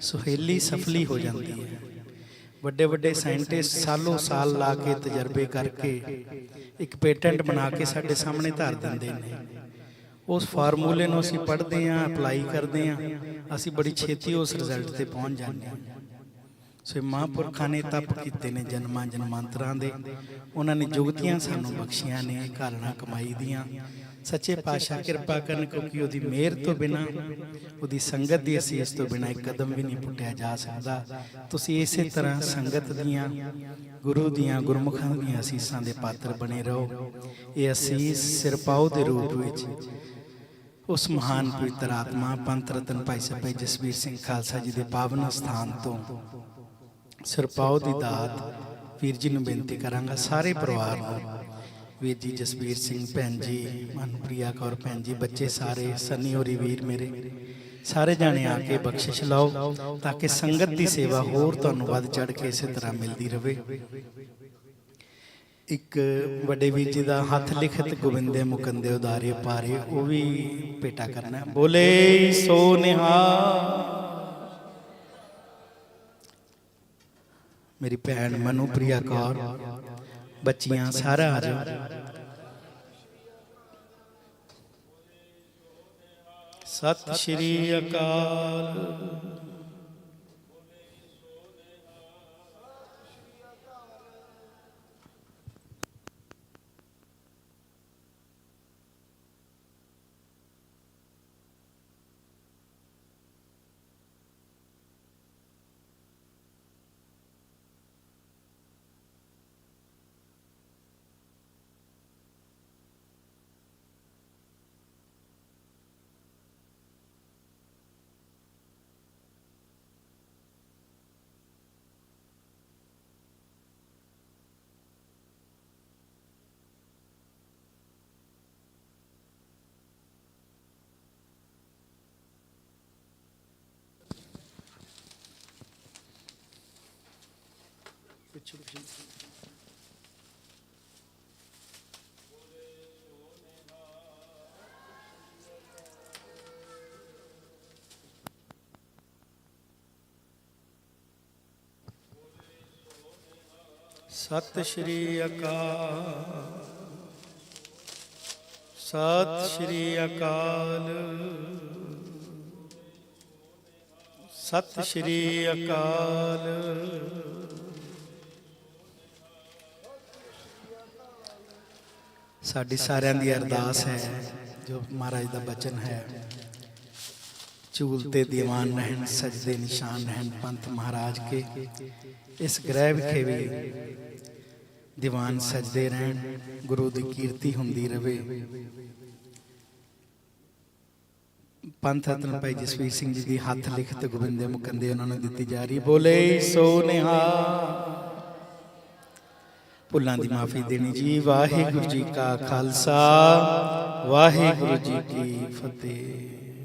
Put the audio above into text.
ਸੁਹੇਲੀ ਸਫਲੀ ਹੋ ਜਾਂਦੀ ਹੈ। ਵੱਡੇ ਵੱਡੇ ਸਾਇੰਟਿਸਟ ਸਾਲੋ ਸਾਲ ਲਾ ਕੇ ਤਜਰਬੇ ਕਰਕੇ ਇੱਕ ਪੇਟੈਂਟ ਬਣਾ ਕੇ ਸਾਡੇ ਸਾਹਮਣੇ ਧਰ ਦਿੰਦੇ ਨੇ। ਉਸ ਫਾਰਮੂਲੇ ਨੂੰ ਅਸੀਂ ਪੜ੍ਹਦੇ ਹਾਂ, ਅਪਲਾਈ ਕਰਦੇ ਹਾਂ, ਅਸੀਂ ਬੜੀ ਛੇਤੀ ਉਸ ਰਿਜ਼ਲਟ ਤੇ ਪਹੁੰਚ ਜਾਂਦੇ ਹਾਂ। ਸੋ ਇਹ ਮਹਾਂਪੁਰਖਾਂ ਨੇ ਤਪ ਕੀਤੇ ਨੇ ਜਨਮਾਂ ਜਨਮਾਂਤਰਾਂ ਦੇ। ਉਹਨਾਂ ਨੇ ਜੁਗਤੀਆਂ ਸਾਨੂੰ ਬਖਸ਼ੀਆਂ ਨੇ, ਘਾਲਣਾ ਕਮਾਈ ਦੀਆਂ। ਸੱਚੇ ਪਾਤਸ਼ਾਹ ਕਿਰਪਾ ਕਰਨ ਕਿਉਂਕਿ ਉਹਦੀ ਮਿਹਰ ਤੋਂ ਬਿਨਾ ਉਹਦੀ ਸੰਗਤ ਦੀ ਅਸੀਸ ਤੋਂ ਬਿਨਾ ਇੱਕ ਕਦਮ ਵੀ ਨਹੀਂ ਪੁੱਟਿਆ ਜਾ ਸਕਦਾ। ਤੁਸੀਂ ਇਸੇ ਤਰ੍ਹਾਂ ਸੰਗਤ ਦੀਆਂ ਗੁਰੂ ਦੀਆਂ ਗੁਰਮੁਖਾਂ ਦੀਆਂ ਅਸੀਸਾਂ ਦੇ ਪਾਤਰ ਬਣੇ ਰਹੋ। ਇਹ ਅਸੀਸ ਸਿਰਪਾਉ ਦੇ ਰੂਪ ਵਿੱਚ ਉਸ ਮਹਾਨ ਪਵਿੱਤਰ ਆਤਮਾ ਪੰਥ ਰਤਨ ਭਾਈ ਸਾਹਿਬ ਜਸਵੀਰ ਸਿੰਘ ਖਾਲਸਾ ਜੀ ਦੇ ਪਾਵਨ ਸਥਾਨ ਤੋਂ ਸਿਰਪਾਉ ਦੀ ਦਾਤ ਵੀਰ ਜੀ ਨੂੰ ਬੇਨਤੀ ਕਰਾਂਗਾ ਸਾਰੇ ਪਰਿਵਾਰ ਨੂੰ। ਵੀਰ ਜੀ ਜਸਵੀਰ ਸਿੰਘ ਭੈਣ ਜੀ, ਮਨਪ੍ਰਿਆ ਕੌਰ ਭੈਣ ਜੀ, ਬੱਚੇ ਸਾਰੇ, ਸਨੀ ਹੋਰੀ ਵੀਰ ਮੇਰੇ, ਸਾਰੇ ਜਾਣੇ ਆ ਕੇ ਬਖਸ਼ਿਸ਼ ਲਾਓ ਤਾਂ ਕਿ ਸੰਗਤ ਦੀ ਸੇਵਾ ਹੋਰ ਤੁਹਾਨੂੰ ਵੱਧ ਚੜ ਕੇ ਇਸੇ ਤਰ੍ਹਾਂ ਮਿਲਦੀ ਰਹੇ ਇੱਕ ਵੱਡੇ ਵੀਰ ਜੀ ਦਾ ਹੱਥ ਲਿਖਤ ਗੋਬਿੰਦੇ ਮੁਕੰਦੇ ਉਦਾਰੇ ਪਾਰੇ ਉਹ ਵੀ ਭੇਟਾ ਕਰਨਾ। ਬੋਲੇ ਸੋ ਨਿਹਾਲ। ਮੇਰੀ ਭੈਣ ਮਨੂ ਪ੍ਰਿਆ ਕੌਰ ਬੱਚੀਆਂ ਸਾਰਾ ਆ ਜਾਓ। ਸਤਿ ਸ਼੍ਰੀ ਅਕਾਲ। ਸਤਿ ਸ਼੍ਰੀ ਅਕਾਲ। ਸਤਿ ਸ਼੍ਰੀ ਅਕਾਲ। ਸਤਿ ਸ਼੍ਰੀ ਅਕਾਲ। ਸਾਡੀ ਸਾਰਿਆਂ ਦੀ ਅਰਦਾਸ ਹੈ ਜੋ ਮਹਾਰਾਜ ਦਾ ਬਚਨ ਹੈ। ਚੂਲ ਤੇ ਦੀਵਾਨ ਰਹਿਣ ਸਜਦੇ ਨਿਸ਼ਾਨ ਰਹਿਣ ਪੰਥ ਮਹਾਰਾਜ ਕੇ। ਇਸ ਗ੍ਰਹਿ ਵਿਖੇ ਵੀ ਦੀਵਾਨ ਸਜਦੇ ਰਹਿਣ ਗੁਰੂ ਦੀ ਕੀਰਤੀ ਹੁੰਦੀ ਰਵੇ। ਪੰਥ ਰਤਨ ਭਾਈ ਜਸਵੀਰ ਸਿੰਘ ਜੀ ਦੀ ਹੱਥ ਲਿਖਤ ਗੋਬਿੰਦੇ ਮੁਕੰਦੇ ਉਹਨਾਂ ਨੂੰ ਦਿੱਤੀ ਜਾ ਰਹੀ ਬੋਲੇ ਸੋ ਨਿਹਾਲ ਭੁੱਲਾਂ ਦੀ ਮਾਫੀ ਦੇਣੀ ਜੀ ਵਾਹਿਗੁਰੂ ਜੀ ਕਾ ਖਾਲਸਾ ਵਾਹਿਗੁਰੂ ਜੀ ਕੀ ਫਤਿਹ।